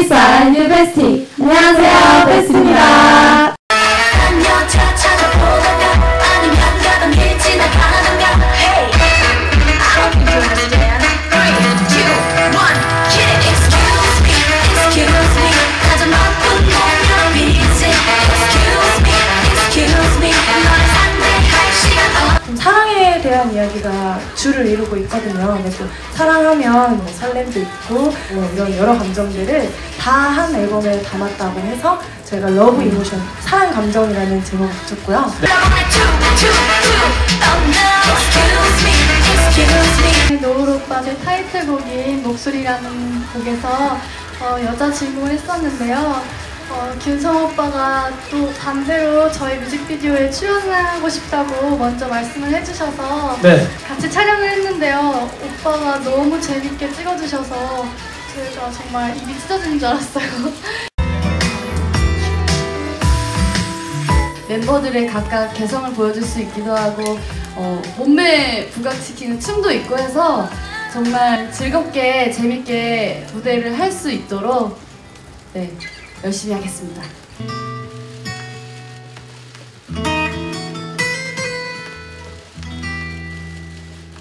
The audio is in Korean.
비싼 뉴베스티 안녕하세요. 베스트입니다 대한 이야기가 주를 이루고 있거든요. 또 사랑하면 뭐 설렘도 있고 뭐 이런 여러 감정들을 다 한 앨범에 담았다고 해서 저희가 러브 이모션 사랑 감정이라는 제목을 붙였고요. 노을 오빠의 타이틀곡인 목소리라는 곡에서 어, 여자 주인공을 했었는데요. 어, 균성 오빠가 또 반대로 저희 뮤직비디오에 출연하고 싶다고 먼저 말씀을 해주셔서 네. 같이 촬영을 했는데요. 오빠가 너무 재밌게 찍어주셔서 저희가 정말 입이 찢어지는 줄 알았어요. 멤버들의 각각 개성을 보여줄 수 있기도 하고 어, 몸매 부각시키는 춤도 있고 해서 정말 즐겁게 재밌게 무대를 할 수 있도록 네 열심히 하겠습니다.